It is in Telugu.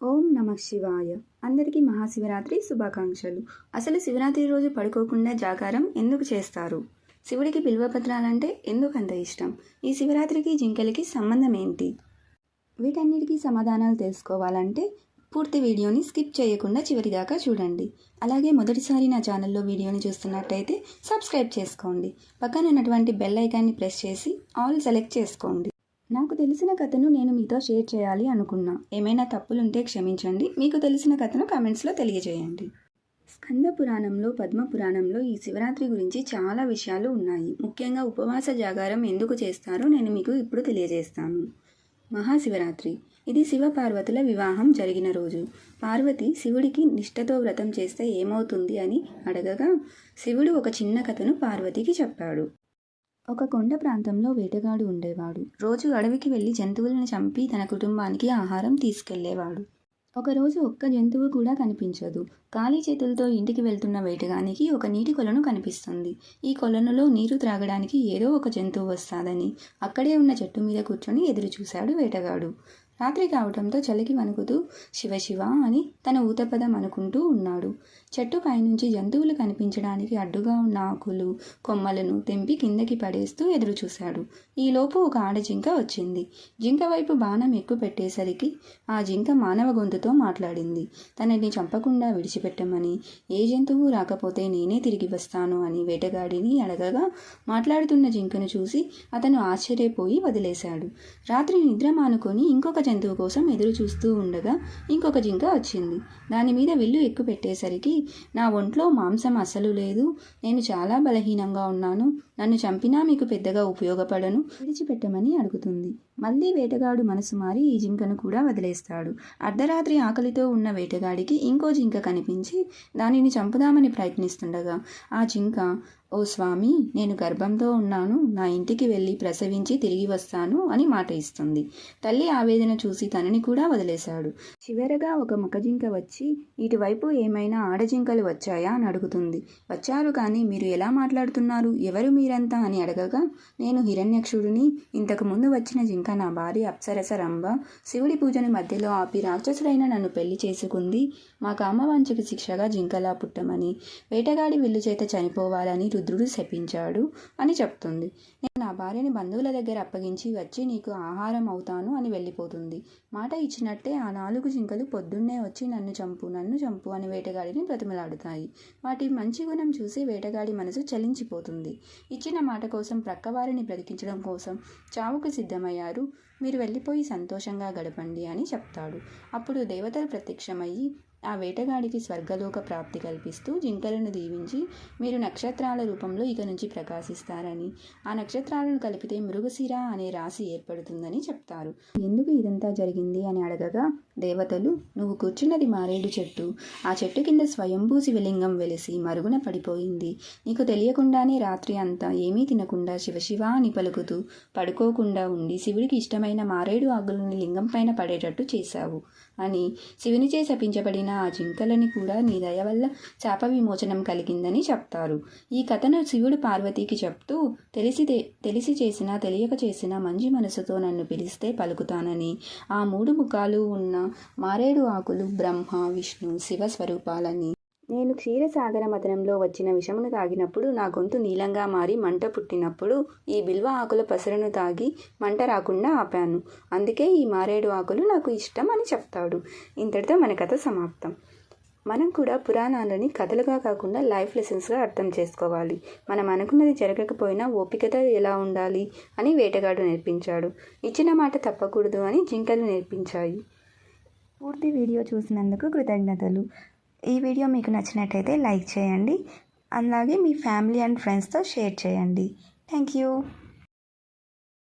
ఓం నమ శివాయ. అందరికీ మహాశివరాత్రి శుభాకాంక్షలు. అసలు శివరాత్రి రోజు పడుకోకుండా జాగారం ఎందుకు చేస్తారు? శివుడికి బిల్వపత్రాలంటే ఎందుకు అంత ఇష్టం? ఈ శివరాత్రికి జింకలకి సంబంధం ఏంటి? వీటన్నిటికీ సమాధానాలు తెలుసుకోవాలంటే పూర్తి వీడియోని స్కిప్ చేయకుండా చివరిదాకా చూడండి. అలాగే మొదటిసారి నా ఛానల్లో వీడియోని చూస్తున్నట్టయితే సబ్స్క్రైబ్ చేసుకోండి. పక్కన ఉన్నటువంటి బెల్ ఐకాన్ని ప్రెస్ చేసి ఆల్ సెలెక్ట్ చేసుకోండి. తెలిసిన కథను నేను మీతో షేర్ చేయాలి అనుకున్నా. ఏమైనా తప్పులుంటే క్షమించండి. మీకు తెలిసిన కథను కామెంట్స్లో తెలియజేయండి. స్కంద పురాణంలో పద్మ పురాణంలో ఈ శివరాత్రి గురించి చాలా విషయాలు ఉన్నాయి. ముఖ్యంగా ఉపవాస జాగారం ఎందుకు చేస్తారో నేను మీకు ఇప్పుడు తెలియజేస్తాను. మహాశివరాత్రి. ఇది శివ పార్వతుల వివాహం జరిగిన రోజు. పార్వతి శివుడికి నిష్ఠతో వ్రతం చేస్తే ఏమవుతుంది అని అడగగా శివుడు ఒక చిన్న కథను పార్వతికి చెప్పాడు. ఒక కొండ ప్రాంతంలో వేటగాడు ఉండేవాడు. రోజు అడవికి వెళ్ళి జంతువులను చంపి తన కుటుంబానికి ఆహారం తీసుకెళ్ళేవాడు. ఒకరోజు ఒక్క జంతువు కూడా కనిపించదు. ఖాళీ చేతులతో ఇంటికి వెళ్తున్న వేటగానికి ఒక నీటి కొలను కనిపిస్తుంది. ఈ కొలనులో నీరు త్రాగడానికి ఏదో ఒక జంతువు వస్తాదని అక్కడే ఉన్న చెట్టు మీద కూర్చొని ఎదురు చూశాడు వేటగాడు. రాత్రి కావడంతో చలికి వణుకుతూ శివ శివ అని తన ఊతపదం అనుకుంటూ ఉన్నాడు. చెట్టు పైనుంచి జంతువులు కనిపించడానికి అడ్డుగా ఉన్న ఆకులు కొమ్మలను తెంపి కిందకి పడేస్తూ ఎదురు చూశాడు ఈలోపు ఒక ఆడ జింక వచ్చింది. జింక వైపు బాణం ఎక్కువ పెట్టేసరికి ఆ జింక మానవ గొంతుతో మాట్లాడింది. తనని చంపకుండా విడిచిపెట్టమని ఏ జంతువు రాకపోతే నేనే తిరిగి వస్తాను అని వేటగాడిని అడగగా మాట్లాడుతున్న జింకను చూసి అతను ఆశ్చర్యపోయి వదిలేశాడు. రాత్రి నిద్ర మానుకొని ఇంకొక జంతువు కోసం ఎదురు చూస్తూ ఉండగా ఇంకొక జింక వచ్చింది. దాని మీద విల్లు ఎక్కువ పెట్టేసరికి నా ఒంట్లో మాంసం అసలు లేదు. నేను చాలా బలహీనంగా ఉన్నాను. నన్ను చంపినా మీకు పెద్దగా ఉపయోగపడను. విడిచిపెట్టమని అడుగుతుంది. మళ్ళీ వేటగాడు మనసు మారి ఈ జింకను కూడా వదిలేస్తాడు. అర్ధరాత్రి ఆకలితో ఉన్న వేటగాడికి ఇంకో జింక కనిపించి దానిని చంపుదామని ప్రయత్నిస్తుండగా ఆ జింక ఓ స్వామి నేను గర్భంతో ఉన్నాను. నా ఇంటికి వెళ్ళి ప్రసవించి తిరిగి వస్తాను అని మాట ఇస్తుంది. తల్లి ఆవేదన చూసి తనని కూడా వదిలేశాడు. చివరగా ఒక మగజింక వచ్చి ఇటువైపు ఏమైనా ఆడజింకలు వచ్చాయా? అని అడుగుతుంది. వచ్చారు కానీ మీరు ఎలా మాట్లాడుతున్నారు? ఎవరు మీరంతా? అని అడగగా నేను హిరణ్యక్షుడిని. ఇంతకు ముందు వచ్చిన జింక నా భార్య అప్సరస రంభ. శివుడి పూజని మధ్యలో ఆపి రాక్షసుడైన నన్ను పెళ్ళి చేసుకుంది. మా కామవాంచకు శిక్షగా జింకలా పుట్టమని. వేటగాడి విల్లు చేత చనిపోవాలని రుద్రుడు శపించాడు అని చెప్తుంది. నేను నా భార్యని బంధువుల దగ్గర అప్పగించి వచ్చి నీకు ఆహారం అవుతాను అని వెళ్ళిపోతుంది. మాట ఇచ్చినట్టే ఆ నాలుగు జింకలు పొద్దున్నే వచ్చి నన్ను చంపు నన్ను చంపు అని వేటగాడిని బ్రతిమలాడుతాయి. వాటి మంచి గుణం చూసి వేటగాడి మనసు చలించిపోతుంది. ఇచ్చిన మాట కోసం ప్రక్కవారిని బ్రతికించడం కోసం చావుకు సిద్ధమయ్యారు. మీరు వెళ్ళిపోయి సంతోషంగా గడపండి అని చెప్తాడు. అప్పుడు దేవతలు ప్రత్యక్షమయ్యి ఆ వేటగాడికి స్వర్గలోక ప్రాప్తి కల్పిస్తూ జింకలను దీవించి మీరు నక్షత్రాల రూపంలో ఇక నుంచి ప్రకాశిస్తారని ఆ నక్షత్రాలను కలిపితే మృగశిర అనే రాశి ఏర్పడుతుందని చెప్తారు. ఎందుకు ఇదంతా జరిగింది అని అడగగా దేవతలు నువ్వు కూర్చున్నది మారేడు చెట్టు. ఆ చెట్టు కింద స్వయంభూ శివలింగం వెలిసి మరుగున పడిపోయింది. నీకు తెలియకుండానే రాత్రి అంతా ఏమీ తినకుండా శివశివ అని పలుకుతూ పడుకోకుండా ఉండి శివుడికి ఇష్టమైన మారేడు ఆకులను లింగం పైన పడేటట్టు చేశావు అని శివునిచే శపించబడిన ఆ జింకలని కూడా నీ దయ వల్ల శాప విమోచనం కలిగిందని చెప్తారు. ఈ కథను శివుడు పార్వతికి చెప్తూ తెలిసి తెలిసి చేసినా తెలియక చేసిన మంచి మనసుతో నన్ను పిలిస్తే పలుకుతానని. ఆ మూడు ముఖాలు ఉన్న మారేడు ఆకులు బ్రహ్మ విష్ణు శివ స్వరూపాలని. నేను క్షీరసాగర మదనంలో వచ్చిన విషమును తాగినప్పుడు నా గొంతు నీలంగా మారి మంట పుట్టినప్పుడు ఈ బిల్వ ఆకుల పసరును తాగి మంట రాకుండా ఆపాను. అందుకే ఈ మారేడు ఆకులు నాకు ఇష్టం అని చెప్తాడు. ఇంతటితో మన కథ సమాప్తం. మనం కూడా పురాణాలని కథలుగా కాకుండా లైఫ్ లెసన్స్గా అర్థం చేసుకోవాలి. మనం అనుకున్నది జరగకపోయినా ఓపికతో ఎలా ఉండాలి అని వేటగాడు నేర్పించాడు. ఇచ్చిన మాట తప్పకూడదు అని జింకలు నేర్పించాయి. పూర్తి వీడియో చూసినందుకు కృతజ్ఞతలు. ఈ వీడియో మీకు నచ్చినట్టయితే లైక్ చేయండి. అలాగే మీ ఫ్యామిలీ అండ్ ఫ్రెండ్స్తో షేర్ చేయండి. Thank you.